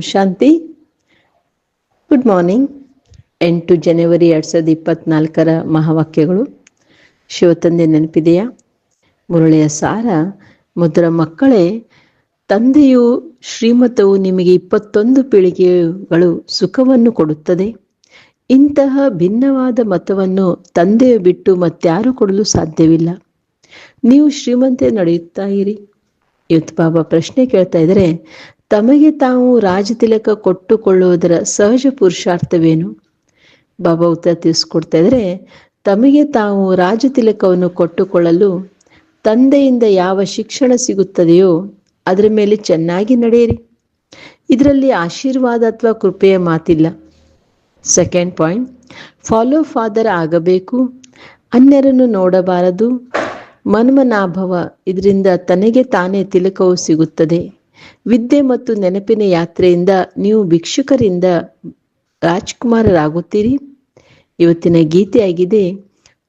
ಶಾಂತಿ. Good morning ಎಂಟು ಜನವರಿ ಎರಡು ಸಾವಿರದ ಇಪ್ಪತ್ನಾಲ್ಕರ ಮಹಾವಾಕ್ಯಗಳು. ಶಿವತಂದೆ ನೆನಪಿದೆಯಾ? ಮುರಳಿಯ ಸಾರ ಮುದ್ರ ಮಕ್ಕಳೇ, ತಂದೆಯು ಶ್ರೀಮತವು ನಿಮಗೆ ಇಪ್ಪತ್ತೊಂದು ಪೀಳಿಗೆಗಳು ಸುಖವನ್ನು ಕೊಡುತ್ತದೆ. ಇಂತಹ ಭಿನ್ನವಾದ ಮತವನ್ನು ತಂದೆಯು ಬಿಟ್ಟು ಮತ್ತಾರು ಕೊಡಲು ಸಾಧ್ಯವಿಲ್ಲ. ನೀವು ಶ್ರೀಮಂತೆ ನಡೆಯುತ್ತಾ ಇರಿ. ಇವತ್ತು ಬಾಬಾ ಪ್ರಶ್ನೆ ಕೇಳ್ತಾ ಇದ್ರೆ ತಮಗೆ ತಾವು ರಾಜತಿಲಕ ಕೊಟ್ಟುಕೊಳ್ಳುವುದರ ಸಹಜ ಪುರುಷಾರ್ಥವೇನು? ಬಾಬಾ ಉತ್ತರ ತಿಳಿಸ್ಕೊಡ್ತಾ ಇದ್ರೆ, ತಮಗೆ ತಾವು ರಾಜತಿಲಕವನ್ನು ಕೊಟ್ಟುಕೊಳ್ಳಲು ತಂದೆಯಿಂದ ಯಾವ ಶಿಕ್ಷಣ ಸಿಗುತ್ತದೆಯೋ ಅದರ ಮೇಲೆ ಚೆನ್ನಾಗಿ ನಡೆಯಿರಿ. ಇದರಲ್ಲಿ ಆಶೀರ್ವಾದ ಅಥವಾ ಕೃಪೆಯ ಮಾತಿಲ್ಲ. ಸೆಕೆಂಡ್ ಪಾಯಿಂಟ್ ಫಾಲೋ ಫಾದರ್ ಆಗಬೇಕು, ಅನ್ಯರನ್ನು ನೋಡಬಾರದು, ಮನ್ಮನಾಭವ ಇದರಿಂದ ತನಗೆ ತಾನೇ ತಿಲಕವು ಸಿಗುತ್ತದೆ. ವಿದ್ಯೆ ಮತ್ತು ನೆನಪಿನ ಯಾತ್ರೆಯಿಂದ ನೀವು ಭಿಕ್ಷುಕರಿಂದ ರಾಜ್ಕುಮಾರರಾಗುತ್ತೀರಿ. ಇವತ್ತಿನ ಗೀತೆಯಾಗಿದೆ,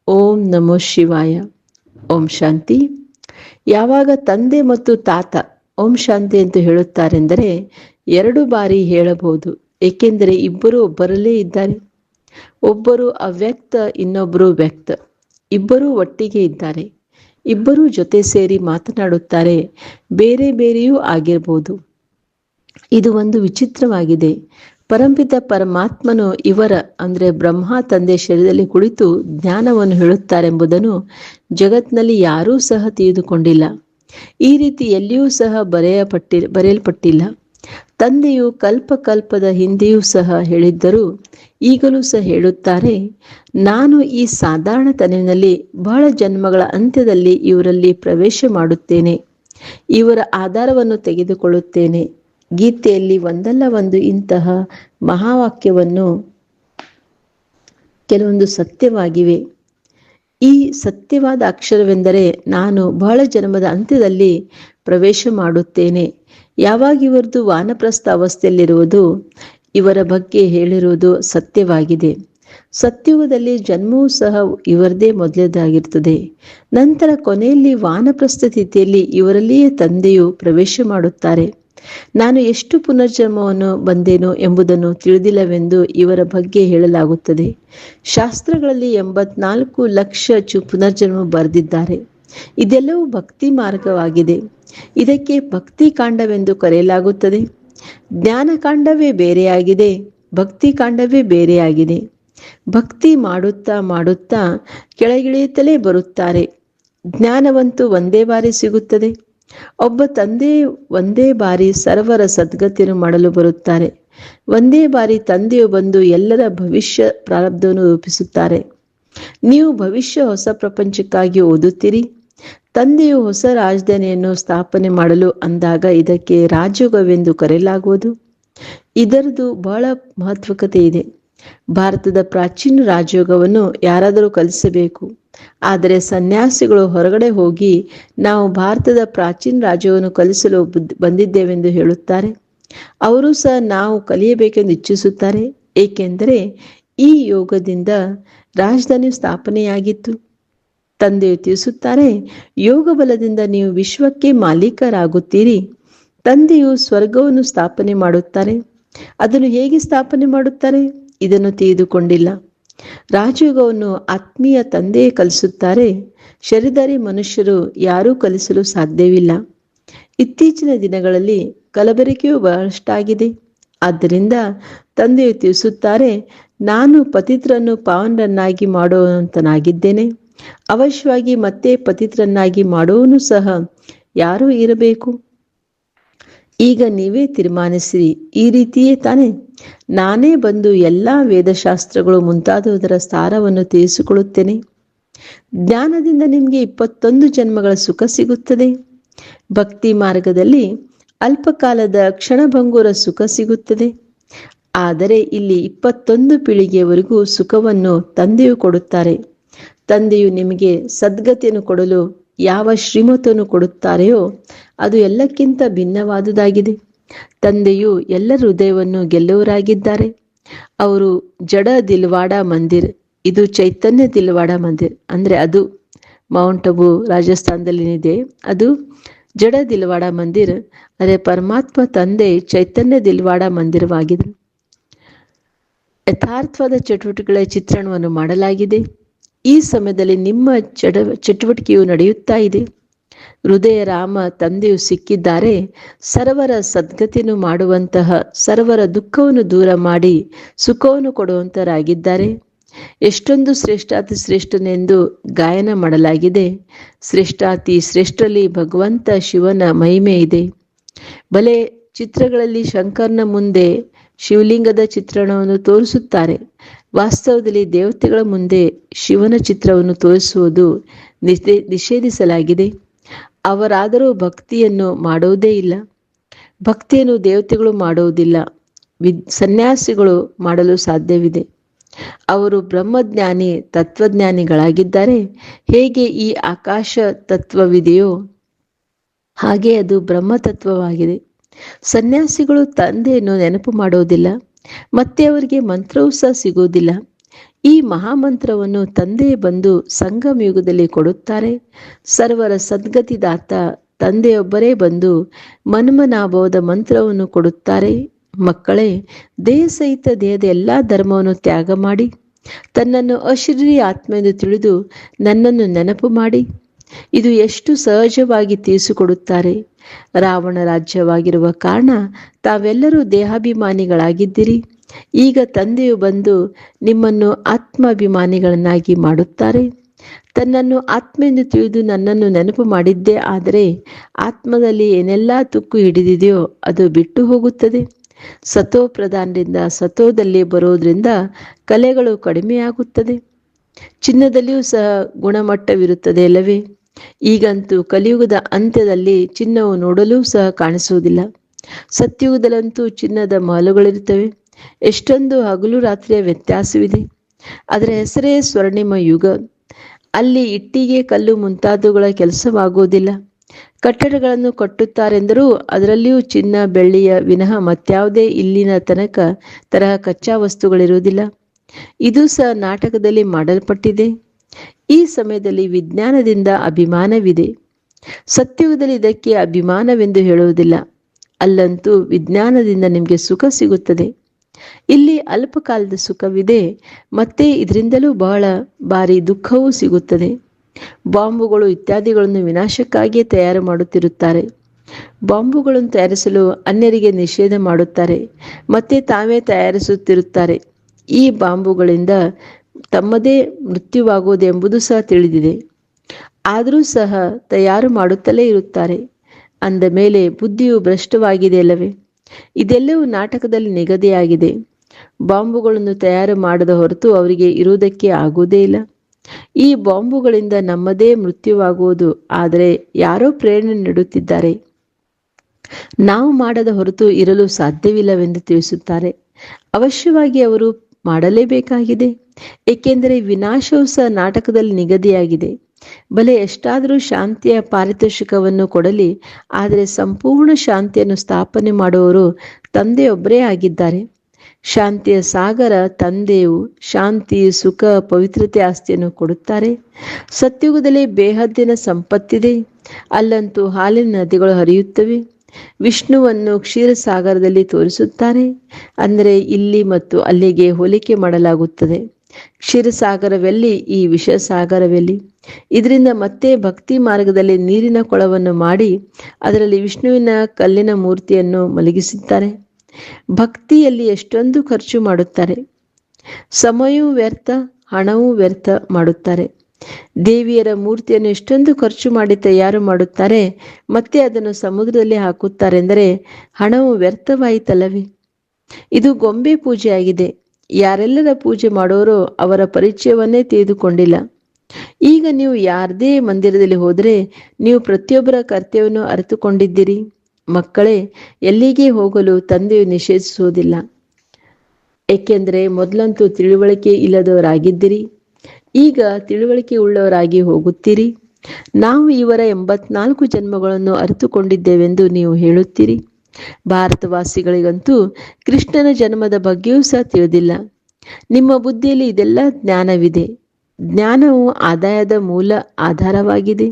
ಓಂ ನಮೋ ಶಿವಾಯ, ಓಂ ಶಾಂತಿ. ಯಾವಾಗ ತಂದೆ ಮತ್ತು ತಾತ ಓಂ ಶಾಂತಿ ಅಂತ ಹೇಳುತ್ತಾರೆಂದರೆ ಎರಡು ಬಾರಿ ಹೇಳಬಹುದು, ಏಕೆಂದರೆ ಇಬ್ಬರು ಒಬ್ಬರಲ್ಲೇ ಇದ್ದಾರೆ. ಒಬ್ಬರು ಅವ್ಯಕ್ತ ಇನ್ನೊಬ್ಬರು ವ್ಯಕ್ತ. ಇಬ್ಬರೂ ಒಟ್ಟಿಗೆ ಇದ್ದಾರೆ. ಇಬ್ಬರೂ ಜೊತೆ ಸೇರಿ ಮಾತನಾಡುತ್ತಾರೆ. ಬೇರೆ ಬೇರೆಯೂ ಆಗಿರಬಹುದು ಇದು ಒಂದು ವಿಚಿತ್ರವಾಗಿದೆ. ಪರಂಪಿತ ಪರಮಾತ್ಮನು ಇವರ, ಅಂದರೆ ಬ್ರಹ್ಮ ತಂದೆ ಶರೀರದಲ್ಲಿ ಕುಳಿತು ಜ್ಞಾನವನ್ನು ಹೇಳುತ್ತಾರೆಂಬುದನ್ನು ಜಗತ್ನಲ್ಲಿ ಯಾರೂ ಸಹ ತಿಳಿದುಕೊಂಡಿಲ್ಲ. ಈ ರೀತಿ ಎಲ್ಲಿಯೂ ಸಹ ಬರೆಯಪಟ್ಟಿ, ಬರೆಯಲ್ಪಟ್ಟಿಲ್ಲ. ತಂದೆಯು ಕಲ್ಪ ಕಲ್ಪದ ಹಿಂದೆಯೂ ಸಹ ಹೇಳಿದ್ದರೂ ಈಗಲೂ ಸಹ ಹೇಳುತ್ತಾರೆ, ನಾನು ಈ ಸಾಧಾರಣ ತನಿನಲ್ಲಿ ಬಹಳ ಜನ್ಮಗಳ ಅಂತ್ಯದಲ್ಲಿ ಇವರಲ್ಲಿ ಪ್ರವೇಶ ಮಾಡುತ್ತೇನೆ. ಇವರ ಆಧಾರವನ್ನು ತೆಗೆದುಕೊಳ್ಳುತ್ತೇನೆ. ಗೀತೆಯಲ್ಲಿ ಒಂದಲ್ಲ ಒಂದು ಇಂತಹ ಮಹಾವಾಕ್ಯವನ್ನು ಕೆಲವೊಂದು ಸತ್ಯವಾಗಿವೆ. ಈ ಸತ್ಯವಾದ ಅಕ್ಷರವೆಂದರೆ ನಾನು ಬಹಳ ಜನ್ಮದ ಅಂತ್ಯದಲ್ಲಿ ಪ್ರವೇಶ ಮಾಡುತ್ತೇನೆ. ಯಾವಾಗ ಇವರದು ವಾನಪ್ರಸ್ಥ ಅವಸ್ಥೆಯಲ್ಲಿರುವುದು ಇವರ ಬಗ್ಗೆ ಹೇಳಿರುವುದು ಸತ್ಯವಾಗಿದೆ. ಸತ್ಯುಗದಲ್ಲಿ ಜನ್ಮವೂ ಸಹ ಇವರದೇ ಮೊದಲೇದಾಗಿರ್ತದೆ ನಂತರ ಕೊನೆಯಲ್ಲಿ ವಾನಪ್ರಸ್ಥ ಸ್ಥಿತಿಯಲ್ಲಿ ಇವರಲ್ಲಿಯೇ ತಂದೆಯು ಪ್ರವೇಶ ಮಾಡುತ್ತಾರೆ. ನಾನು ಎಷ್ಟು ಪುನರ್ಜನ್ಮವನ್ನು ಬಂದೇನೋ ಎಂಬುದನ್ನು ತಿಳಿದಿಲ್ಲವೆಂದು ಇವರ ಬಗ್ಗೆ ಹೇಳಲಾಗುತ್ತದೆ. ಶಾಸ್ತ್ರಗಳಲ್ಲಿ ಎಂಬತ್ನಾಲ್ಕು ಲಕ್ಷ ಚು ಪುನರ್ಜನ್ಮ ಬರೆದಿದ್ದಾರೆ. ಇದೆಲ್ಲವೂ ಭಕ್ತಿ ಮಾರ್ಗವಾಗಿದೆ. ಇದಕ್ಕೆ ಭಕ್ತಿ ಕಾಂಡವೆಂದು ಕರೆಯಲಾಗುತ್ತದೆ. ಜ್ಞಾನಕಾಂಡವೇ ಬೇರೆಯಾಗಿದೆ, ಭಕ್ತಿ ಕಾಂಡವೇ ಬೇರೆಯಾಗಿದೆ. ಭಕ್ತಿ ಮಾಡುತ್ತಾ ಮಾಡುತ್ತಾ ಕೆಳಗಿಳಿಯುತ್ತಲೇ ಬರುತ್ತಾರೆ. ಜ್ಞಾನವಂತೂ ಒಂದೇ ಬಾರಿ ಸಿಗುತ್ತದೆ. ಒಬ್ಬ ತಂದೆ ಒಂದೇ ಬಾರಿ ಸರ್ವರ ಸದ್ಗತಿಯನ್ನು ಮಾಡಲು ಬರುತ್ತಾರೆ. ಒಂದೇ ಬಾರಿ ತಂದೆಯು ಬಂದು ಎಲ್ಲರ ಭವಿಷ್ಯ ಪ್ರಾರಬ್ಧವನ್ನು ರೂಪಿಸುತ್ತಾರೆ. ನೀವು ಭವಿಷ್ಯ ಹೊಸ ಪ್ರಪಂಚಕ್ಕಾಗಿ ಓದುತ್ತೀರಿ. ತಂದೆಯು ಹೊಸ ರಾಜಧಾನಿಯನ್ನು ಸ್ಥಾಪನೆ ಮಾಡಲು ಅಂದಾಗ ಇದಕ್ಕೆ ರಾಜಯೋಗವೆಂದು ಕರೆಯಲಾಗುವುದು. ಇದರದು ಬಹಳ ಮಹತ್ವಕತೆ ಇದೆ. ಭಾರತದ ಪ್ರಾಚೀನ ರಾಜಯೋಗವನ್ನು ಯಾರಾದರೂ ಕಲಿಸಬೇಕು. ಆದರೆ ಸನ್ಯಾಸಿಗಳು ಹೊರಗಡೆ ಹೋಗಿ ನಾವು ಭಾರತದ ಪ್ರಾಚೀನ ರಾಜ್ಯವನ್ನು ಕಲಿಸಲು ಬಂದಿದ್ದೇವೆಂದು ಹೇಳುತ್ತಾರೆ. ಅವರು ಸಹ ನಾವು ಕಲಿಯಬೇಕೆಂದು ಇಚ್ಛಿಸುತ್ತಾರೆ. ಏಕೆಂದರೆ ಈ ಯೋಗದಿಂದ ರಾಜಧಾನಿ ಸ್ಥಾಪನೆಯಾಗಿತ್ತು. ತಂದೆಯು ತಿಳಿಸುತ್ತಾರೆ ಯೋಗ ಬಲದಿಂದ ನೀವು ವಿಶ್ವಕ್ಕೆ ಮಾಲೀಕರಾಗುತ್ತೀರಿ. ತಂದೆಯು ಸ್ವರ್ಗವನ್ನು ಸ್ಥಾಪನೆ ಮಾಡುತ್ತಾರೆ. ಅದನ್ನು ಹೇಗೆ ಸ್ಥಾಪನೆ ಮಾಡುತ್ತಾರೆ? ಇದನ್ನು ತಿಳಿದುಕೊಂಡಿಲ್ಲ. ರಾಜಯೋಗವನ್ನು ಆತ್ಮೀಯ ತಂದೆಯೇ ಕಲಿಸುತ್ತಾರೆ. ಶರೀರಧಾರಿ ಮನುಷ್ಯರು ಯಾರೂ ಕಲಿಸಲು ಸಾಧ್ಯವಿಲ್ಲ. ಇತ್ತೀಚಿನ ದಿನಗಳಲ್ಲಿ ಕಲಬೆರಕೆಯು ಬಹಳಷ್ಟಾಗಿದೆ. ಆದ್ದರಿಂದ ತಂದೆಯು ತಿಳಿಸುತ್ತಾರೆ, ನಾನು ಪತಿತ್ರನ್ನು ಪಾವನರನ್ನಾಗಿ ಮಾಡುವಂತನಾಗಿದ್ದೇನೆ. ಅವಶ್ಯವಾಗಿ ಮತ್ತೆ ಪತಿತ್ರನ್ನಾಗಿ ಮಾಡೋನು ಸಹ ಯಾರು ಇರಬೇಕು. ಈಗ ನೀವೇ ತೀರ್ಮಾನಿಸಿರಿ. ಈ ರೀತಿಯೇ ತಾನೆ. ನಾನೇ ಬಂದು ಎಲ್ಲ ವೇದಶಾಸ್ತ್ರಗಳು ಮುಂತಾದವುದರ ಸಾರವನ್ನು ತಿಳಿಸಿಕೊಳ್ಳುತ್ತೇನೆ. ಜ್ಞಾನದಿಂದ ನಿಮಗೆ ಇಪ್ಪತ್ತೊಂದು ಜನ್ಮಗಳ ಸುಖ ಸಿಗುತ್ತದೆ. ಭಕ್ತಿ ಮಾರ್ಗದಲ್ಲಿ ಅಲ್ಪಕಾಲದ ಕ್ಷಣಭಂಗುರ ಸುಖ ಸಿಗುತ್ತದೆ. ಆದರೆ ಇಲ್ಲಿ ಇಪ್ಪತ್ತೊಂದು ಪೀಳಿಗೆಯವರೆಗೂ ಸುಖವನ್ನು ತಂದೆಯು ಕೊಡುತ್ತಾರೆ. ತಂದೆಯು ನಿಮಗೆ ಸದ್ಗತಿಯನ್ನು ಕೊಡಲು ಯಾವ ಶ್ರೀಮತವನ್ನು ಕೊಡುತ್ತಾರೆಯೋ ಅದು ಎಲ್ಲಕ್ಕಿಂತ ಭಿನ್ನವಾದುದಾಗಿದೆ. ತಂದೆಯು ಎಲ್ಲ ಹೃದಯವನ್ನು ಗೆಲ್ಲುವರಾಗಿದ್ದಾರೆ ಅವರು ಜಡ ದಿಲ್ವಾಡ ಮಂದಿರ್, ಇದು ಚೈತನ್ಯ ದಿಲ್ವಾಡ ಮಂದಿರ್. ಅಂದ್ರೆ ಅದು ಮೌಂಟ್ ಅಬು ರಾಜಸ್ಥಾನದಲ್ಲಿದೆ ಅದು ಜಡ ದಿಲ್ವಾಡ ಮಂದಿರ್ ಅದೇ ಪರಮಾತ್ಮ ತಂದೆ ಚೈತನ್ಯ ದಿಲ್ವಾಡ ಮಂದಿರವಾಗಿದೆ. ಯಥಾರ್ಥವಾದ ಚಟುವಟಿಕೆಗಳ ಚಿತ್ರಣವನ್ನು ಮಾಡಲಾಗಿದೆ. ಈ ಸಮಯದಲ್ಲಿ ನಿಮ್ಮ ಚಟ ಚಟುವಟಿಕೆಯು ನಡೆಯುತ್ತಾ ಇದೆ. ಹೃದಯ ರಾಮ ತಂದೆಯು ಸಿಕ್ಕಿದ್ದಾರೆ. ಸರ್ವರ ಸದ್ಗತಿಯನ್ನು ಮಾಡುವಂತಹ, ಸರ್ವರ ದುಃಖವನ್ನು ದೂರ ಮಾಡಿ ಸುಖವನ್ನು ಕೊಡುವಂತರಾಗಿದ್ದಾರೆ. ಎಷ್ಟೊಂದು ಶ್ರೇಷ್ಠಾತಿ ಶ್ರೇಷ್ಠನೆಂದು ಗಾಯನ ಮಾಡಲಾಗಿದೆ. ಶ್ರೇಷ್ಠಾತಿ ಶ್ರೇಷ್ಠರಲ್ಲಿ ಭಗವಂತ ಶಿವನ ಮಹಿಮೆ ಇದೆ. ಬಲೆ ಚಿತ್ರಗಳಲ್ಲಿ ಶಂಕರ್ನ ಮುಂದೆ ಶಿವಲಿಂಗದ ಚಿತ್ರಣವನ್ನು ತೋರಿಸುತ್ತಾರೆ. ವಾಸ್ತವದಲ್ಲಿ ದೇವತೆಗಳ ಮುಂದೆ ಶಿವನ ಚಿತ್ರವನ್ನು ತೋರಿಸುವುದು ನಿಷೇ, ನಿಷೇಧಿಸಲಾಗಿದೆ. ಅವರಾದರೂ ಭಕ್ತಿಯನ್ನು ಮಾಡುವುದೇ ಇಲ್ಲ. ಭಕ್ತಿಯನ್ನು ದೇವತೆಗಳು ಮಾಡುವುದಿಲ್ಲ ವಿದ್, ಸನ್ಯಾಸಿಗಳು ಮಾಡಲು ಸಾಧ್ಯವಿದೆ. ಅವರು ಬ್ರಹ್ಮಜ್ಞಾನಿ, ತತ್ವಜ್ಞಾನಿಗಳಾಗಿದ್ದಾರೆ. ಹೇಗೆ ಈ ಆಕಾಶ ತತ್ವವಿದೆಯೋ ಹಾಗೆ ಅದು ಬ್ರಹ್ಮತತ್ವವಾಗಿದೆ. ಸನ್ಯಾಸಿಗಳು ತಂದೆಯನ್ನು ನೆನಪು ಮಾಡುವುದಿಲ್ಲ ಮತ್ತೆ ಅವರಿಗೆ ಮಂತ್ರವೂ ಸಹ ಸಿಗುವುದಿಲ್ಲ. ಈ ಮಹಾಮಂತ್ರವನ್ನು ತಂದೆ ಬಂದು ಸಂಗಮ ಯುಗದಲ್ಲಿ ಕೊಡುತ್ತಾರೆ. ಸರ್ವರ ಸದ್ಗತಿದಾತ ತಂದೆಯೊಬ್ಬರೇ ಬಂದು ಮನ್ಮನಾಭವದ ಮಂತ್ರವನ್ನು ಕೊಡುತ್ತಾರೆ. ಮಕ್ಕಳೇ, ದೇಹ ಸಹಿತ ದೇಹದ ಎಲ್ಲ ಧರ್ಮವನ್ನು ತ್ಯಾಗ ಮಾಡಿ, ತನ್ನನ್ನು ಅಶರೀರಿ ಆತ್ಮ ಎಂದು ತಿಳಿದು ನನ್ನನ್ನು ನೆನಪು ಮಾಡಿ. ಇದು ಎಷ್ಟು ಸಹಜವಾಗಿ ತಿಳಿಸಿಕೊಡುತ್ತಾರೆ? ರಾವಣ ರಾಜ್ಯವಾಗಿರುವ ಕಾರಣ ತಾವೆಲ್ಲರೂ ದೇಹಾಭಿಮಾನಿಗಳಾಗಿದ್ದೀರಿ. ಈಗ ತಂದೆಯು ಬಂದು ನಿಮ್ಮನ್ನು ಆತ್ಮಾಭಿಮಾನಿಗಳನ್ನಾಗಿ ಮಾಡುತ್ತಾರೆ. ತನ್ನನ್ನು ಆತ್ಮ ಎಂದು ತಿಳಿದು ನನ್ನನ್ನು ನೆನಪು ಮಾಡಿದ್ದೇ ಆದರೆ ಆತ್ಮದಲ್ಲಿ ಏನೆಲ್ಲ ತುಕ್ಕು ಹಿಡಿದಿದೆಯೋ ಅದು ಬಿಟ್ಟು ಹೋಗುತ್ತದೆ. ಸತೋ ಪ್ರಧಾನದಿಂದ ಸತೋದಲ್ಲಿ ಬರೋದ್ರಿಂದ ಕಲೆಗಳು ಕಡಿಮೆಯಾಗುತ್ತದೆ. ಚಿನ್ನದಲ್ಲಿಯೂ ಸಹ ಗುಣಮಟ್ಟವಿರುತ್ತದೆ ಅಲ್ಲವೇ? ಈಗಂತೂ ಕಲಿಯುಗದ ಅಂತ್ಯದಲ್ಲಿ ಚಿನ್ನವು ನೋಡಲೂ ಸಹ ಕಾಣಿಸುವುದಿಲ್ಲ. ಸತ್ಯುಗದಲ್ಲಂತೂ ಚಿನ್ನದ ಮಾಲುಗಳಿರುತ್ತವೆ. ಎಷ್ಟೊಂದು ಹಗಲು ರಾತ್ರಿಯ ವ್ಯತ್ಯಾಸವಿದೆ. ಅದರ ಹೆಸರೇ ಸ್ವರ್ಣಿಮ ಯುಗ. ಅಲ್ಲಿ ಇಟ್ಟಿಗೆ ಕಲ್ಲು ಮುಂತಾದವುಗಳ ಕೆಲಸವಾಗುವುದಿಲ್ಲ. ಕಟ್ಟಡಗಳನ್ನು ಕಟ್ಟುತ್ತಾರೆಂದರೂ ಅದರಲ್ಲಿಯೂ ಚಿನ್ನ, ಬೆಳ್ಳಿಯ ವಿನಃ ಮತ್ಯಾವುದೇ ಇಲ್ಲಿನ ತನಕ ತರಹ ಕಚ್ಚಾ ವಸ್ತುಗಳಿರುವುದಿಲ್ಲ. ಇದು ಸಹ ನಾಟಕದಲ್ಲಿ ಮಾಡಲ್ಪಟ್ಟಿದೆ. ಈ ಸಮಯದಲ್ಲಿ ವಿಜ್ಞಾನದಿಂದ ಅಭಿಮಾನವಿದೆ. ಸತ್ಯುಗದಲ್ಲಿ ಇದಕ್ಕೆ ಅಭಿಮಾನವೆಂದು ಹೇಳುವುದಿಲ್ಲ. ಅಲ್ಲಂತೂ ವಿಜ್ಞಾನದಿಂದ ನಿಮಗೆ ಸುಖ ಸಿಗುತ್ತದೆ. ಇಲ್ಲಿ ಅಲ್ಪಕಾಲದ ಸುಖವಿದೆ, ಮತ್ತೆ ಇದರಿಂದಲೂ ಬಹಳ ಬಾರಿ ದುಃಖವೂ ಸಿಗುತ್ತದೆ. ಬಾಂಬುಗಳು ಇತ್ಯಾದಿಗಳನ್ನು ವಿನಾಶಕ್ಕಾಗಿಯೇ ತಯಾರು ಮಾಡುತ್ತಿರುತ್ತಾರೆ. ಬಾಂಬುಗಳನ್ನು ತಯಾರಿಸಲು ಅನ್ಯರಿಗೆ ನಿಷೇಧ ಮಾಡುತ್ತಾರೆ, ಮತ್ತೆ ತಾವೇ ತಯಾರಿಸುತ್ತಿರುತ್ತಾರೆ. ಈ ಬಾಂಬುಗಳಿಂದ ತಮ್ಮದೇ ಮೃತ್ಯುವಾಗುವುದೆಂಬುದು ಸಹ ತಿಳಿದಿದೆ. ಆದರೂ ಸಹ ತಯಾರು ಮಾಡುತ್ತಲೇ ಇರುತ್ತಾರೆ. ಅಂದ ಮೇಲೆ ಬುದ್ಧಿಯು ಭ್ರಷ್ಟವಾಗಿದೆ ಅಲ್ಲವೇ? ಇದೆಲ್ಲವೂ ನಾಟಕದಲ್ಲಿ ನಿಗದಿಯಾಗಿದೆ. ಬಾಂಬುಗಳನ್ನು ತಯಾರು ಮಾಡದ ಹೊರತು ಅವರಿಗೆ ಇರುವುದಕ್ಕೆ ಆಗುವುದೇ ಇಲ್ಲ. ಈ ಬಾಂಬುಗಳಿಂದ ನಮ್ಮದೇ ಮೃತ್ಯುವಾಗುವುದು, ಆದರೆ ಯಾರೋ ಪ್ರೇರಣೆ ನೀಡುತ್ತಿದ್ದಾರೆ. ನಾವು ಮಾಡದ ಹೊರತು ಇರಲು ಸಾಧ್ಯವಿಲ್ಲವೆಂದು ತಿಳಿಸುತ್ತಾರೆ. ಅವಶ್ಯವಾಗಿ ಅವರು ಮಾಡಲೇಬೇಕಾಗಿದೆ. ಏಕೆಂದರೆ ವಿನಾಶವು ಸಹ ನಾಟಕದಲ್ಲಿ ನಿಗದಿಯಾಗಿದೆ. ಬಲೆ ಎಷ್ಟಾದರೂ ಶಾಂತಿಯ ಪಾರಿತೋಷಿಕವನ್ನು ಕೊಡಲಿ, ಆದರೆ ಸಂಪೂರ್ಣ ಶಾಂತಿಯನ್ನು ಸ್ಥಾಪನೆ ಮಾಡುವವರು ತಂದೆಯೊಬ್ಬರೇ ಆಗಿದ್ದಾರೆ. ಶಾಂತಿಯ ಸಾಗರ ತಂದೆಯು ಶಾಂತಿ, ಸುಖ, ಪವಿತ್ರತೆ ಆಸ್ತಿಯನ್ನು ಕೊಡುತ್ತಾರೆ. ಸತ್ಯುಗದಲ್ಲಿ ಬೇಹದ್ದಿನ ಸಂಪತ್ತಿದೆ. ಅಲ್ಲಂತೂ ಹಾಲಿನ ನದಿಗಳು ಹರಿಯುತ್ತವೆ. ವಿಷ್ಣುವನ್ನು ಕ್ಷೀರಸಾಗರದಲ್ಲಿ ತೋರಿಸುತ್ತಾರೆ. ಅಂದರೆ ಇಲ್ಲಿ ಮತ್ತು ಅಲ್ಲಿಗೆ ಹೋಲಿಕೆ ಮಾಡಲಾಗುತ್ತದೆ. ಕ್ಷೀರಸಾಗರವೆಲ್ಲಿ? ಈ ವಿಷಸಾಗರವೆಲ್ಲಿ? ಇದರಿಂದ ಮತ್ತೆ ಭಕ್ತಿ ಮಾರ್ಗದಲ್ಲಿ ನೀರಿನ ಕೊಳವನ್ನು ಮಾಡಿ ಅದರಲ್ಲಿ ವಿಷ್ಣುವಿನ ಕಲ್ಲಿನ ಮೂರ್ತಿಯನ್ನು ಮಲಗಿಸುತ್ತಾರೆ. ಭಕ್ತಿಯಲ್ಲಿ ಎಷ್ಟೊಂದು ಖರ್ಚು ಮಾಡುತ್ತಾರೆ. ಸಮಯವೂ ವ್ಯರ್ಥ, ಹಣವೂ ವ್ಯರ್ಥ ಮಾಡುತ್ತಾರೆ. ದೇವಿಯರ ಮೂರ್ತಿಯನ್ನು ಎಷ್ಟೊಂದು ಖರ್ಚು ಮಾಡಿ ತಯಾರು ಮಾಡುತ್ತಾರೆ, ಮತ್ತೆ ಅದನ್ನು ಸಮುದ್ರದಲ್ಲಿ ಹಾಕುತ್ತಾರೆಂದರೆ ಹಣವು ವ್ಯರ್ಥವಾಯಿತಲ್ಲವೇ? ಇದು ಗೊಂಬೆ ಪೂಜೆಯಾಗಿದೆ. ಯಾರೆಲ್ಲರ ಪೂಜೆ ಮಾಡೋರೋ ಅವರ ಪರಿಚಯವನ್ನೇ ತಿಳಿದುಕೊಂಡಿಲ್ಲ. ಈಗ ನೀವು ಯಾರದೇ ಮಂದಿರದಲ್ಲಿ ಹೋದರೆ ನೀವು ಪ್ರತಿಯೊಬ್ಬರ ಕರ್ತವ್ಯವನ್ನು ಅರಿತುಕೊಂಡಿದ್ದೀರಿ. ಮಕ್ಕಳೇ, ಎಲ್ಲಿಗೆ ಹೋಗಲು ತಂದೆಯು ನಿಷೇಧಿಸುವುದಿಲ್ಲ. ಏಕೆಂದರೆ ಮೊದಲಂತೂ ತಿಳುವಳಿಕೆ ಇಲ್ಲದವರಾಗಿದ್ದಿರಿ. ಈಗ ತಿಳುವಳಿಕೆ ಉಳ್ಳವರಾಗಿ ಹೋಗುತ್ತೀರಿ. ನಾವು ಇವರ ಎಂಬತ್ನಾಲ್ಕು ಜನ್ಮಗಳನ್ನು ಅರಿತುಕೊಂಡಿದ್ದೇವೆಂದು ನೀವು ಹೇಳುತ್ತೀರಿ. ಭಾರತವಾಸಿಗಳಿಗಂತೂ ಕೃಷ್ಣನ ಜನ್ಮದ ಬಗ್ಗೆಯೂ ಸಹ ತಿಳಿದಿಲ್ಲ. ನಿಮ್ಮ ಬುದ್ಧಿಯಲ್ಲಿ ಇದೆಲ್ಲ ಜ್ಞಾನವಿದೆ. ಜ್ಞಾನವು ಆದಾಯದ ಮೂಲ ಆಧಾರವಾಗಿದೆ.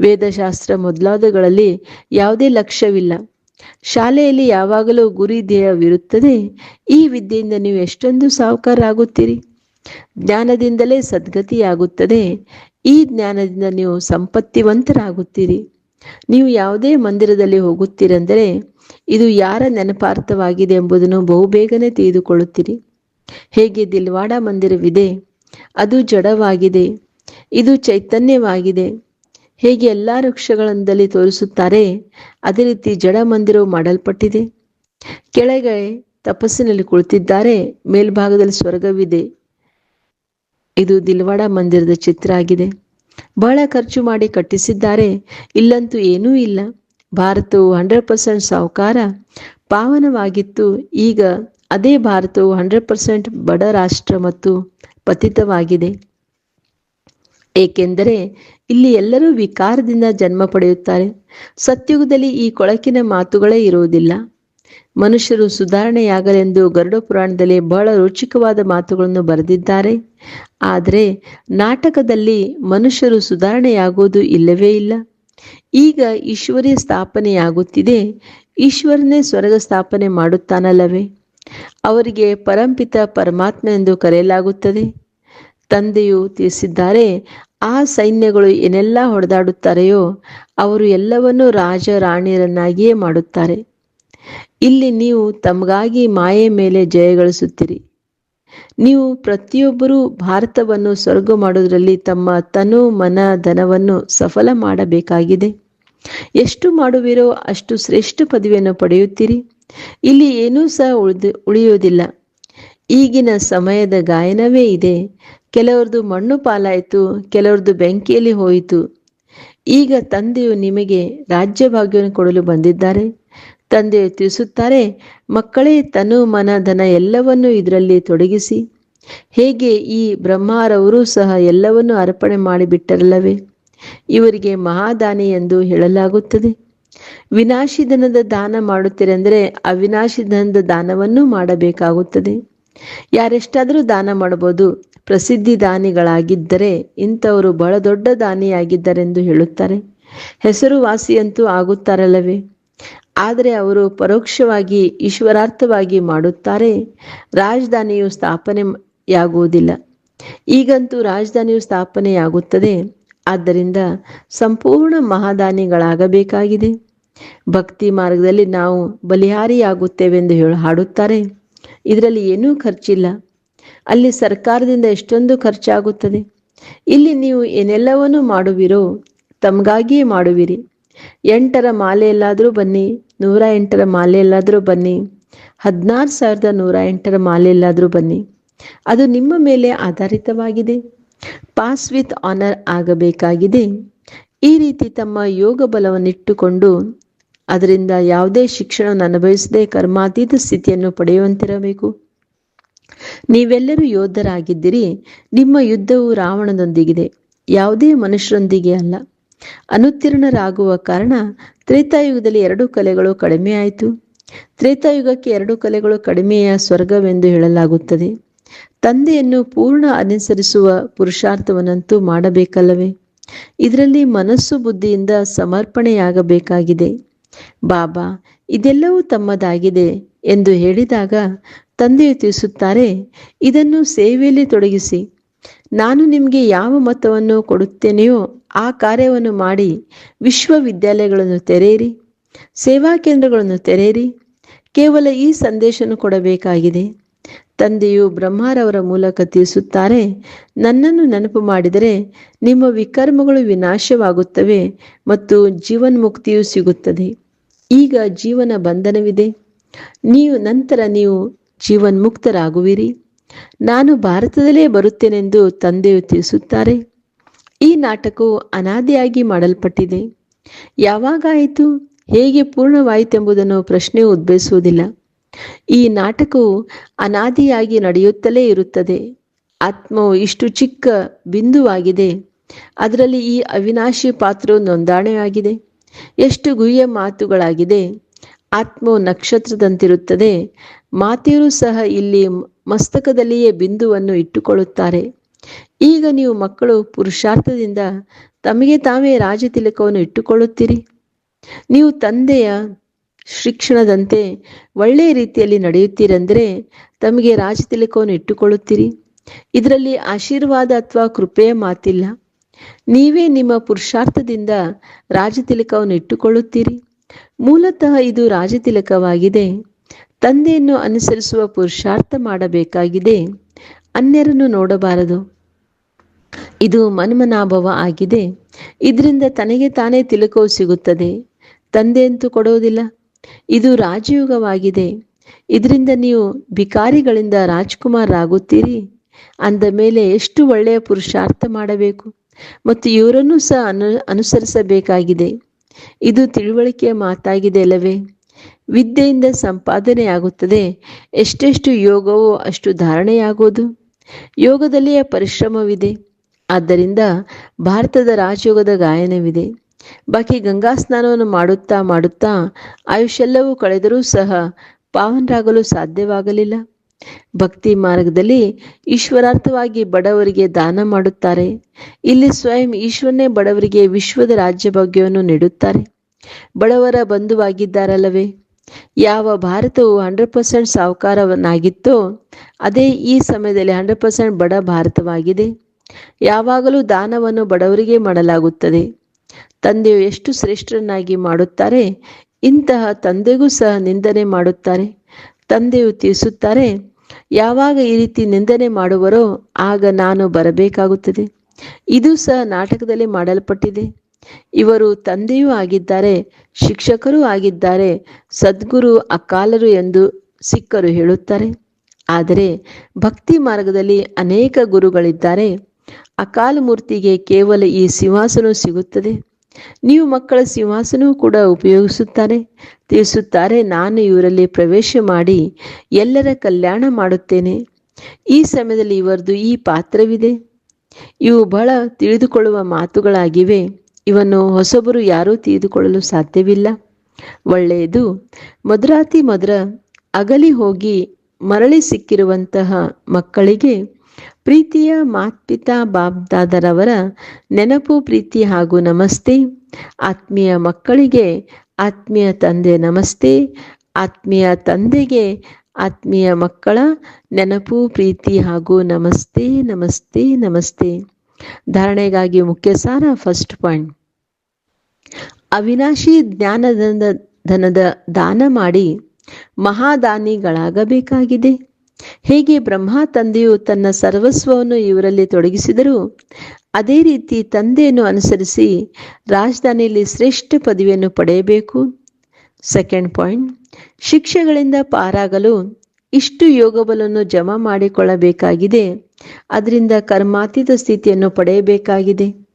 ವೇದಶಾಸ್ತ್ರ ಮೊದಲಾದಗಳಲ್ಲಿ ಯಾವುದೇ ಲಕ್ಷ್ಯವಿಲ್ಲ. ಶಾಲೆಯಲ್ಲಿ ಯಾವಾಗಲೂ ಗುರಿ ಧ್ಯೇಯವಿರುತ್ತದೆ. ಈ ವಿದ್ಯೆಯಿಂದ ನೀವು ಎಷ್ಟೊಂದು ಸಾಹುಕಾರಾಗುತ್ತೀರಿ ಜ್ಞಾನದಿಂದಲೇ ಸದ್ಗತಿಯಾಗುತ್ತದೆ. ಈ ಜ್ಞಾನದಿಂದ ನೀವು ಸಂಪತ್ತಿವಂತರಾಗುತ್ತೀರಿ. ನೀವು ಯಾವುದೇ ಮಂದಿರದಲ್ಲಿ ಹೋಗುತ್ತೀರೆಂದರೆ, ಇದು ಯಾರ ನೆನಪಾರ್ಥವಾಗಿದೆ ಎಂಬುದನ್ನು ಬಹುಬೇಗನೆ ತಿಳಿದುಕೊಳ್ಳುತ್ತೀರಿ. ಹೇಗೆ ದಿಲ್ವಾಡ ಮಂದಿರವಿದೆ, ಅದು ಜಡವಾಗಿದೆ, ಇದು ಚೈತನ್ಯವಾಗಿದೆ. ಹೇಗೆ ಎಲ್ಲ ವೃಕ್ಷಗಳಲ್ಲಿ ತೋರಿಸುತ್ತಾರೆ, ಅದೇ ರೀತಿ ಜಡ ಮಂದಿರವು ಮಾಡಲ್ಪಟ್ಟಿದೆ. ಕೆಳಗೆ ತಪಸ್ಸಿನಲ್ಲಿ ಕುಳಿತಿದ್ದಾರೆ, ಮೇಲ್ಭಾಗದಲ್ಲಿ ಸ್ವರ್ಗವಿದೆ. ಇದು ದಿಲ್ವಾಡ ಮಂದಿರದ ಚಿತ್ರ ಆಗಿದೆ. ಬಹಳ ಖರ್ಚು ಮಾಡಿ ಕಟ್ಟಿಸಿದ್ದಾರೆ. ಇಲ್ಲಂತೂ ಏನೂ ಇಲ್ಲ. ಭಾರತವು ಹಂಡ್ರೆಡ್ ಪರ್ಸೆಂಟ್ ಸಾಹುಕಾರ ಪಾವನವಾಗಿತ್ತು. ಈಗ ಅದೇ ಭಾರತವು ಹಂಡ್ರೆಡ್ ಪರ್ಸೆಂಟ್ ಬಡ ರಾಷ್ಟ್ರ ಮತ್ತು ಪತಿತವಾಗಿದೆ. ಏಕೆಂದರೆ ಇಲ್ಲಿ ಎಲ್ಲರೂ ವಿಕಾರದಿಂದ ಜನ್ಮ ಪಡೆಯುತ್ತಾರೆ. ಸತ್ಯುಗದಲ್ಲಿ ಈ ಕೊಳಕಿನ ಮಾತುಗಳೇ ಇರುವುದಿಲ್ಲ. ಮನುಷ್ಯರು ಸುಧಾರಣೆಯಾಗಲೆಂದು ಗರುಡ ಪುರಾಣದಲ್ಲಿ ಬಹಳ ರುಚಿಕವಾದ ಮಾತುಗಳನ್ನು ಬರೆದಿದ್ದಾರೆ. ಆದರೆ ನಾಟಕದಲ್ಲಿ ಮನುಷ್ಯರು ಸುಧಾರಣೆಯಾಗುವುದು ಇಲ್ಲವೇ ಇಲ್ಲ. ಈಗ ಈಶ್ವರಿಯ ಸ್ಥಾಪನೆಯಾಗುತ್ತಿದೆ. ಈಶ್ವರನೇ ಸ್ವರ್ಗ ಸ್ಥಾಪನೆ ಮಾಡುತ್ತಾನಲ್ಲವೇ? ಅವರಿಗೆ ಪರಂಪಿತ ಪರಮಾತ್ಮ ಎಂದು ಕರೆಯಲಾಗುತ್ತದೆ. ತಂದೆಯು ತಿಳಿಸಿದ್ದಾರೆ, ಆ ಸೈನ್ಯಗಳು ಏನೆಲ್ಲ ಹೊಡೆದಾಡುತ್ತಾರೆಯೋ, ಅವರು ಎಲ್ಲವನ್ನೂ ರಾಜ ರಾಣಿಯರನ್ನಾಗಿಯೇ ಮಾಡುತ್ತಾರೆ. ಇಲ್ಲಿ ನೀವು ತಮಗಾಗಿ ಮಾಯೆ ಮೇಲೆ ಜಯಗಳಿಸುತ್ತೀರಿ ನೀವು ಪ್ರತಿಯೊಬ್ಬರೂ ಭಾರತವನ್ನು ಸ್ವರ್ಗ ಮಾಡುವುದರಲ್ಲಿ ತಮ್ಮ ತನು ಮನ ಧನವನ್ನು ಸಫಲ ಮಾಡಬೇಕಾಗಿದೆ. ಎಷ್ಟು ಮಾಡುವಿರೋ ಅಷ್ಟು ಶ್ರೇಷ್ಠ ಪದವಿಯನ್ನು ಪಡೆಯುತ್ತೀರಿ. ಇಲ್ಲಿ ಏನೂ ಸಹ ಉಳಿದು ಉಳಿಯುವುದಿಲ್ಲ. ಈಗಿನ ಸಮಯದ ಗಾಯನವೇ ಇದೆ. ಕೆಲವರದು ಮಣ್ಣು ಪಾಲಾಯಿತು, ಕೆಲವರದು ಬೆಂಕಿಯಲ್ಲಿ ಹೋಯಿತು. ಈಗ ತಂದೆಯು ನಿಮಗೆ ರಾಜ್ಯ ಭಾಗ್ಯವನ್ನು ಕೊಡಲು ಬಂದಿದ್ದಾರೆ. ತಂದೆಯು ತಿಳಿಸುತ್ತಾರೆ, ಮಕ್ಕಳೇ, ತನು ಮನ ಧನ ಎಲ್ಲವನ್ನೂ ಇದರಲ್ಲಿ ತೊಡಗಿಸಿ. ಹೇಗೆ ಈ ಬ್ರಹ್ಮಾರವರು ಸಹ ಎಲ್ಲವನ್ನು ಅರ್ಪಣೆ ಮಾಡಿಬಿಟ್ಟರಲ್ಲವೇ? ಇವರಿಗೆ ಮಹಾದಾನಿ ಎಂದು ಹೇಳಲಾಗುತ್ತದೆ. ವಿನಾಶಿ ಧನದ ದಾನ ಮಾಡುತ್ತೀರೆಂದರೆ ಅವಿನಾಶಿ ಧನದ ದಾನವನ್ನು ಮಾಡಬೇಕಾಗುತ್ತದೆ. ಯಾರೆಷ್ಟಾದರೂ ದಾನ ಮಾಡಬಹುದು, ಪ್ರಸಿದ್ಧಿ ದಾನಿಗಳಾಗಿದ್ದರೆ ಇಂಥವರು ಬಹಳ ದೊಡ್ಡ ದಾನಿಯಾಗಿದ್ದಾರೆಂದು ಹೇಳುತ್ತಾರೆ. ಹೆಸರುವಾಸಿಯಂತೂ ಆಗುತ್ತಾರಲ್ಲವೇ? ಆದರೆ ಅವರು ಪರೋಕ್ಷವಾಗಿ ಈಶ್ವರಾರ್ಥವಾಗಿ ಮಾಡುತ್ತಾರೆ. ರಾಜಧಾನಿಯು ಸ್ಥಾಪನೆಯಾಗುವುದಿಲ್ಲ. ಈಗಂತೂ ರಾಜಧಾನಿಯು ಸ್ಥಾಪನೆಯಾಗುತ್ತದೆ. ಆದ್ದರಿಂದ ಸಂಪೂರ್ಣ ಮಹಾದಾನಿಗಳಾಗಬೇಕಾಗಿದೆ. ಭಕ್ತಿ ಮಾರ್ಗದಲ್ಲಿ ನಾವು ಬಲಿಹಾರಿಯಾಗುತ್ತೇವೆಂದು ಹೇಳಿ ಹಾಡುತ್ತಾರೆ. ಇದರಲ್ಲಿ ಏನೂ ಖರ್ಚಿಲ್ಲ. ಅಲ್ಲಿ ಸರ್ಕಾರದಿಂದ ಎಷ್ಟೊಂದು ಖರ್ಚಾಗುತ್ತದೆ. ಇಲ್ಲಿ ನೀವು ಏನೆಲ್ಲವನ್ನೂ ಮಾಡುವಿರೋ, ತಮಗಾಗಿಯೇ ಮಾಡುವಿರಿ. ಎಂಟರ ಮಾಲೆಯಲ್ಲಾದರೂ ಬನ್ನಿ, ನೂರ ಎಂಟರ ಮಾಲೆಯಲ್ಲಾದರೂ ಬನ್ನಿ, ಹದಿನಾರು ಸಾವಿರದ ನೂರ ಎಂಟರ ಮಾಲೆಯಲ್ಲಾದರೂ ಬನ್ನಿ. ಅದು ನಿಮ್ಮ ಮೇಲೆ ಆಧಾರಿತವಾಗಿದೆ. ಪಾಸ್ ವಿತ್ ಆನರ್ ಆಗಬೇಕಾಗಿದೆ. ಈ ರೀತಿ ತಮ್ಮ ಯೋಗ ಬಲವನ್ನಿಟ್ಟುಕೊಂಡು ಅದರಿಂದ ಯಾವುದೇ ಶಿಕ್ಷಣವನ್ನು ಅನುಭವಿಸದೆ ಕರ್ಮಾತೀತ ಸ್ಥಿತಿಯನ್ನು ಪಡೆಯುವಂತಿರಬೇಕು. ನೀವೆಲ್ಲರೂ ಯೋಧರಾಗಿದ್ದೀರಿ ನಿಮ್ಮ ಯುದ್ಧವು ರಾವಣದೊಂದಿಗಿದೆ ಯಾವುದೇ ಮನುಷ್ಯರೊಂದಿಗೆ ಅಲ್ಲ. ಅನುತ್ತೀರ್ಣರಾಗುವ ಕಾರಣ ತ್ರೇತಾಯುಗದಲ್ಲಿ ಎರಡು ಕಲೆಗಳು ಕಡಿಮೆಯಾಯಿತು ತ್ರೇತಾಯುಗಕ್ಕೆ ಎರಡು ಕಲೆಗಳು ಕಡಿಮೆಯ ಸ್ವರ್ಗವೆಂದು ಹೇಳಲಾಗುತ್ತದೆ. ತಂದೆಯನ್ನು ಪೂರ್ಣ ಅನುಸರಿಸುವ ಪುರುಷಾರ್ಥವನ್ನಂತೂ ಮಾಡಬೇಕಲ್ಲವೇ? ಇದರಲ್ಲಿ ಮನಸ್ಸು ಬುದ್ಧಿಯಿಂದ ಸಮರ್ಪಣೆಯಾಗಬೇಕಾಗಿದೆ. ಬಾಬಾ, ಇದೆಲ್ಲವೂ ತಮ್ಮದಾಗಿದೆ ಎಂದು ಹೇಳಿದಾಗ ತಂದೆಯು ತಿಳಿಸುತ್ತಾರೆ, ಇದನ್ನು ಸೇವೆಯಲ್ಲಿ ತೊಡಗಿಸಿ. ನಾನು ನಿಮಗೆ ಯಾವ ಮತವನ್ನು ಕೊಡುತ್ತೇನೆಯೋ ಆ ಕಾರ್ಯವನ್ನು ಮಾಡಿ ವಿಶ್ವವಿದ್ಯಾಲಯಗಳನ್ನು ತೆರೆಯಿರಿ, ಸೇವಾ ಕೇಂದ್ರಗಳನ್ನು ತೆರೆಯಿರಿ. ಕೇವಲ ಈ ಸಂದೇಶವನ್ನು ಕೊಡಬೇಕಾಗಿದೆ. ತಂದೆಯು ಬ್ರಹ್ಮರವರ ಮೂಲಕ ತಿಳಿಸುತ್ತಾರೆ, ನನ್ನನ್ನು ನೆನಪು ಮಾಡಿದರೆ ನಿಮ್ಮ ವಿಕರ್ಮಗಳು ವಿನಾಶವಾಗುತ್ತವೆ ಮತ್ತು ಜೀವನ್ಮುಕ್ತಿಯು ಸಿಗುತ್ತದೆ. ಈಗ ಜೀವನ ಬಂಧನವಿದೆ. ನೀವು ನಂತರ ನೀವು ಜೀವನ್ಮುಕ್ತರಾಗುವಿರಿ. ನಾನು ಭಾರತದಲ್ಲೇ ಬರುತ್ತೇನೆಂದು ತಂದೆಯು ತಿಳಿಸುತ್ತಾರೆ. ಈ ನಾಟಕವು ಅನಾದಿಯಾಗಿ ಮಾಡಲ್ಪಟ್ಟಿದೆ. ಯಾವಾಗಾಯಿತು ಹೇಗೆ ಪೂರ್ಣವಾಯಿತೆಂಬುದನ್ನು ಪ್ರಶ್ನೆ ಉದ್ಭವಿಸುವುದಿಲ್ಲ. ಈ ನಾಟಕವು ಅನಾದಿಯಾಗಿ ನಡೆಯುತ್ತಲೇ ಇರುತ್ತದೆ. ಆತ್ಮವು ಇಷ್ಟು ಚಿಕ್ಕ ಬಿಂದುವಾಗಿದೆ. ಅದರಲ್ಲಿ ಈ ಅವಿನಾಶಿ ಪಾತ್ರವು ನೋಂದಾಣೆಯಾಗಿದೆ. ಎಷ್ಟು ಗುಹ್ಯ ಮಾತುಗಳಾಗಿದೆ. ಆತ್ಮವು ನಕ್ಷತ್ರದಂತಿರುತ್ತದೆ. ಮಾತೆಯರು ಸಹ ಇಲ್ಲಿ ಮಸ್ತಕದಲ್ಲಿಯೇ ಬಿಂದುವನ್ನು ಇಟ್ಟುಕೊಳ್ಳುತ್ತಾರೆ. ಈಗ ನೀವು ಮಕ್ಕಳು ಪುರುಷಾರ್ಥದಿಂದ ತಮಗೆ ತಾವೇ ರಾಜತಿಲಕವನ್ನು ಇಟ್ಟುಕೊಳ್ಳುತ್ತೀರಿ? ನೀವು ತಂದೆಯ ಶಿಕ್ಷಣದಂತೆ ಒಳ್ಳೆಯ ರೀತಿಯಲ್ಲಿ ನಡೆಯುತ್ತೀರೆಂದರೆ ತಮಗೆ ರಾಜತಿಲಕವನ್ನು ಇಟ್ಟುಕೊಳ್ಳುತ್ತೀರಿ? ಇದರಲ್ಲಿ ಆಶೀರ್ವಾದ ಅಥವಾ ಕೃಪೆಯ ಮಾತಿಲ್ಲ. ನೀವೇ ನಿಮ್ಮ ಪುರುಷಾರ್ಥದಿಂದ ರಾಜತಿಲಕವನ್ನು ಇಟ್ಟುಕೊಳ್ಳುತ್ತೀರಿ? ಮೂಲತಃ ಇದು ರಾಜತಿಲಕವಾಗಿದೆ ತಂದೆಯನ್ನು ಅನುಸರಿಸುವ ಪುರುಷಾರ್ಥ ಮಾಡಬೇಕಾಗಿದೆ. ಅನ್ಯರನ್ನು ನೋಡಬಾರದು. ಇದು ಮನ್ಮನಾಭವ ಆಗಿದೆ. ಇದರಿಂದ ತನಗೆ ತಾನೇ ತಿಲಕವು ಸಿಗುತ್ತದೆ. ತಂದೆ ಅಂತೂ ಕೊಡೋದಿಲ್ಲ ಇದು ರಾಜಯುಗವಾಗಿದೆ. ಇದರಿಂದ ನೀವು ಭಿಕಾರಿಗಳಿಂದ ರಾಜ್ಕುಮಾರ್ ಆಗುತ್ತೀರಿ ಅಂದ ಮೇಲೆ ಎಷ್ಟು ಒಳ್ಳೆಯ ಪುರುಷಾರ್ಥ ಮಾಡಬೇಕು. ಮತ್ತು ಇವರನ್ನು ಸಹ ಅನು, ಅನುಸರಿಸಬೇಕಾಗಿದೆ. ಇದು ತಿಳುವಳಿಕೆಯ ಮಾತಾಗಿದೆ ಅಲ್ಲವೇ? ವಿದ್ಯೆಯಿಂದ ಸಂಪಾದನೆಯಾಗುತ್ತದೆ. ಎಷ್ಟೆಷ್ಟು ಯೋಗವೋ ಅಷ್ಟು ಧಾರಣೆಯಾಗುವುದು ಯೋಗದಲ್ಲಿಯೇ ಪರಿಶ್ರಮವಿದೆ. ಆದ್ದರಿಂದ ಭಾರತದ ರಾಜಯೋಗದ ಗಾಯನವಿದೆ. ಬಾಕಿ ಗಂಗಾ ಸ್ನಾನವನ್ನು ಮಾಡುತ್ತಾ ಮಾಡುತ್ತಾ ಆಯುಷೆಲ್ಲವೂ ಕಳೆದರೂ ಸಹ ಪಾವನರಾಗಲು ಸಾಧ್ಯವಾಗಲಿಲ್ಲ. ಭಕ್ತಿ ಮಾರ್ಗದಲ್ಲಿ ಈಶ್ವರಾರ್ಥವಾಗಿ ಬಡವರಿಗೆ ದಾನ ಮಾಡುತ್ತಾರೆ. ಇಲ್ಲಿ ಸ್ವಯಂ ಈಶ್ವರನೇ ಬಡವರಿಗೆ ವಿಶ್ವದ ರಾಜ್ಯ ಭಾಗ್ಯವನ್ನು ನೀಡುತ್ತಾರೆ. ಬಡವರ ಬಂಧುವಾಗಿದ್ದಾರಲ್ಲವೇ? ಯಾವ ಭಾರತವು ಹಂಡ್ರೆಡ್ ಪರ್ಸೆಂಟ್ ಸಾಹುಕಾರವನ್ನಾಗಿತ್ತೋ ಅದೇ ಈ ಸಮಯದಲ್ಲಿ ಹಂಡ್ರೆಡ್ ಪರ್ಸೆಂಟ್ ಬಡ ಭಾರತವಾಗಿದೆ. ಯಾವಾಗಲೂ ದಾನವನ್ನು ಬಡವರಿಗೆ ಮಾಡಲಾಗುತ್ತದೆ. ತಂದೆಯು ಎಷ್ಟು ಶ್ರೇಷ್ಠರನ್ನಾಗಿ ಮಾಡುತ್ತಾರೆ, ಇಂತಹ ತಂದೆಗೂ ಸಹ ನಿಂದನೆ ಮಾಡುತ್ತಾರೆ. ತಂದೆಯು ತಿಳಿಸುತ್ತಾರೆ, ಯಾವಾಗ ಈ ರೀತಿ ನಿಂದನೆ ಮಾಡುವರೋ ಆಗ ನಾನು ಬರಬೇಕಾಗುತ್ತದೆ. ಇದು ಸಹ ನಾಟಕದಲ್ಲಿ ಮಾಡಲ್ಪಟ್ಟಿದೆ. ಇವರು ತಂದೆಯೂ ಆಗಿದ್ದಾರೆ, ಶಿಕ್ಷಕರೂ ಆಗಿದ್ದಾರೆ, ಸದ್ಗುರು ಅಕಾಲರು ಎಂದು ಸಿಕ್ಕರು ಹೇಳುತ್ತಾರೆ. ಆದರೆ ಭಕ್ತಿ ಮಾರ್ಗದಲ್ಲಿ ಅನೇಕ ಗುರುಗಳಿದ್ದಾರೆ. ಅಕಾಲ ಮೂರ್ತಿಗೆ ಕೇವಲ ಈ ಸಿಂಹಾಸನ ಸಿಗುತ್ತದೆ. ನೀವು ಮಕ್ಕಳ ಸಿಂಹಾಸನವೂ ಕೂಡ ಉಪಯೋಗಿಸುತ್ತಾರೆ. ತಿಳಿಸುತ್ತಾರೆ, ನಾನು ಇವರಲ್ಲಿ ಪ್ರವೇಶ ಮಾಡಿ ಎಲ್ಲರ ಕಲ್ಯಾಣ ಮಾಡುತ್ತೇನೆ. ಈ ಸಮಯದಲ್ಲಿ ಇವರದು ಈ ಪಾತ್ರವಿದೆ. ಇವು ಬಹಳ ತಿಳಿದುಕೊಳ್ಳುವ ಮಾತುಗಳಾಗಿವೆ. ಇವನ್ನು ಹೊಸಬರು ಯಾರೂ ತಿಳಿದುಕೊಳ್ಳಲು ಸಾಧ್ಯವಿಲ್ಲ. ಒಳ್ಳೆಯದು ಮಧುರಾತಿ ಮಧುರ ಅಗಲಿ ಹೋಗಿ ಮರಳಿ ಸಿಕ್ಕಿರುವಂತಹ ಮಕ್ಕಳಿಗೆ ಪ್ರೀತಿಯ ಮಾತ್ಪಿತಾ ಬಾಬ್ದಾದರವರ ನೆನಪು, ಪ್ರೀತಿ ಹಾಗೂ ನಮಸ್ತೆ. ಆತ್ಮೀಯ ಮಕ್ಕಳಿಗೆ ಆತ್ಮೀಯ ತಂದೆ ನಮಸ್ತೆ. ಆತ್ಮೀಯ ತಂದೆಗೆ ಆತ್ಮೀಯ ಮಕ್ಕಳ ನೆನಪು, ಪ್ರೀತಿ ಹಾಗೂ ನಮಸ್ತೆ ನಮಸ್ತೆ ನಮಸ್ತೆ. ಧಾರಣೆಗಾಗಿ ಮುಖ್ಯ ಸಾರ ಫಸ್ಟ್ ಪಾಯಿಂಟ್ ಅವಿನಾಶಿ ಜ್ಞಾನದ ಧನದ ದಾನ ಮಾಡಿ ಮಹಾದಾನಿಗಳಾಗಬೇಕಾಗಿದೆ. ಹೇಗೆ ಬ್ರಹ್ಮ ತಂದೆಯು ತನ್ನ ಸರ್ವಸ್ವವನ್ನು ಇವರಲ್ಲಿ ತೊಡಗಿಸಿದರೂ, ಅದೇ ರೀತಿ ತಂದೆಯನ್ನು ಅನುಸರಿಸಿ ರಾಜಧಾನಿಯಲ್ಲಿ ಶ್ರೇಷ್ಠ ಪದವಿಯನ್ನು ಪಡೆಯಬೇಕು. ಸೆಕೆಂಡ್ ಪಾಯಿಂಟ್, ಶಿಕ್ಷೆಗಳಿಂದ ಪಾರಾಗಲು ಇಷ್ಟು ಯೋಗಬಲವನ್ನು ಜಮಾ ಮಾಡಿಕೊಳ್ಳಬೇಕಾಗಿದೆ. ಅದರಿಂದ ಕರ್ಮಾತೀತ ಸ್ಥಿತಿಯನ್ನು ಪಡೆಯಬೇಕಾಗಿದೆ.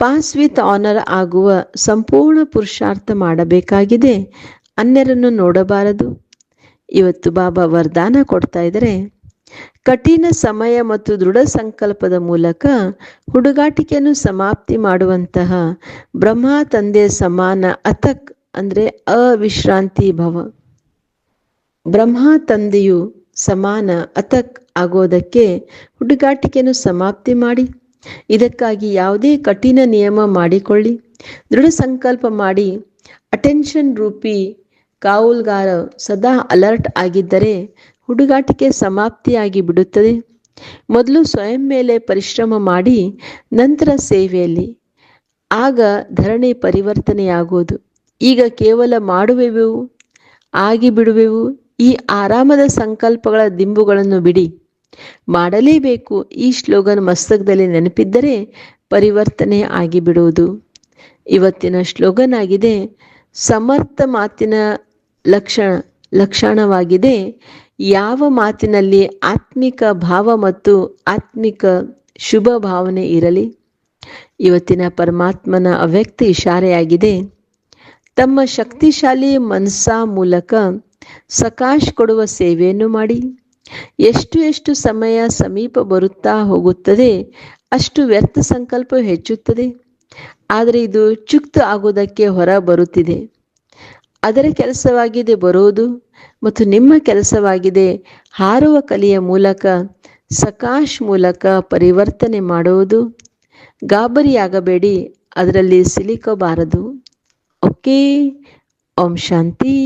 ಪಾಸ್ ವಿತ್ ಆನರ್ ಆಗುವ ಸಂಪೂರ್ಣ ಪುರುಷಾರ್ಥ ಮಾಡಬೇಕಾಗಿದೆ. ಅನ್ಯರನ್ನು ನೋಡಬಾರದು. ಇವತ್ತು ಬಾಬಾ ವರದಾನ ಕೊಡ್ತಾ ಇದ್ದಾರೆ. ಕಠಿಣ ಸಮಯ ಮತ್ತು ದೃಢ ಸಂಕಲ್ಪದ ಮೂಲಕ ಹುಡುಗಾಟಿಕೆಯನ್ನು ಸಮಾಪ್ತಿ ಮಾಡುವಂತಹ ಬ್ರಹ್ಮ ತಂದೆ ಸಮಾನ ಅಥಕ್ ಅಂದರೆ ಅವಿಶ್ರಾಂತಿ ಭವ. ಬ್ರಹ್ಮ ತಂದೆಯು ಸಮಾನ ಅಥಕ್ ಆಗೋದಕ್ಕೆ ಹುಡುಗಾಟಿಕೆಯನ್ನು ಸಮಾಪ್ತಿ ಮಾಡಿ. ಇದಕ್ಕಾಗಿ ಯಾವುದೇ ಕಠಿಣ ನಿಯಮ ಮಾಡಿಕೊಳ್ಳಿ. ದೃಢ ಸಂಕಲ್ಪ ಮಾಡಿ. ಅಟೆನ್ಷನ್ ರೂಪಿ ಕಾವುಲ್ಗಾರ ಸದಾ ಅಲರ್ಟ್ ಆಗಿದ್ದರೆ ಹುಡುಗಾಟಿಕೆ ಸಮಾಪ್ತಿಯಾಗಿ ಬಿಡುತ್ತದೆ. ಮೊದಲು ಸ್ವಯಂ ಮೇಲೆ ಪರಿಶ್ರಮ ಮಾಡಿ, ನಂತರ ಸೇವೆಯಲ್ಲಿ. ಆಗ ಧರಣಿ ಪರಿವರ್ತನೆಯಾಗುವುದು. ಈಗ ಕೇವಲ ಮಾಡುವೆವು ಆಗಿ ಬಿಡುವೆವು ಈ ಆರಾಮದ ಸಂಕಲ್ಪಗಳ ದಿಂಬುಗಳನ್ನು ಬಿಡಿ. ಮಾಡಲೇಬೇಕು. ಈ ಶ್ಲೋಗನ್ ಮಸ್ತಕದಲ್ಲಿ ನೆನಪಿದ್ದರೆ ಪರಿವರ್ತನೆ ಆಗಿಬಿಡುವುದು. ಇವತ್ತಿನ ಶ್ಲೋಗನ್ ಆಗಿದೆ ಸಮರ್ಥ ಮಾತಿನ ಲಕ್ಷಣ, ಲಕ್ಷಣವಾಗಿದೆ. ಯಾವ ಮಾತಿನಲ್ಲಿ ಆತ್ಮಿಕ ಭಾವ ಮತ್ತು ಆತ್ಮಿಕ ಶುಭ ಭಾವನೆ ಇರಲಿ? ಇವತ್ತಿನ ಪರಮಾತ್ಮನ ಅವ್ಯಕ್ತ ಇಶಾರೆಯಾಗಿದೆ. ತಮ್ಮ ಶಕ್ತಿಶಾಲಿ ಮನಸ್ಸ ಮೂಲಕ ಸಕಾಶ್ ಕೊಡುವ ಸೇವೆಯನ್ನು ಮಾಡಿ. ಎಷ್ಟು ಎಷ್ಟು ಸಮಯ ಸಮೀಪ ಬರುತ್ತಾ ಹೋಗುತ್ತದೆ, ಅಷ್ಟು ವ್ಯರ್ಥ ಸಂಕಲ್ಪ ಹೆಚ್ಚುತ್ತದೆ. ಆದರೆ ಇದು ಚುಕ್ತ ಆಗುವುದಕ್ಕೆ ಹೊರ ಬರುತ್ತಿದೆ. ಅದರ ಕೆಲಸವಾಗಿದೆ ಬರೋದು ಮತ್ತು ನಿಮ್ಮ ಕೆಲಸವಾಗಿದೆ ಹಾರುವ ಕಲಿಯ ಮೂಲಕ, ಸಕಾಶ್ ಮೂಲಕ ಪರಿವರ್ತನೆ ಮಾಡುವುದು. ಗಾಬರಿಯಾಗಬೇಡಿ, ಅದರಲ್ಲಿ ಸಿಲುಕಬಾರದು. Okay, Om Shanti,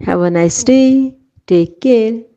have a nice day, take care.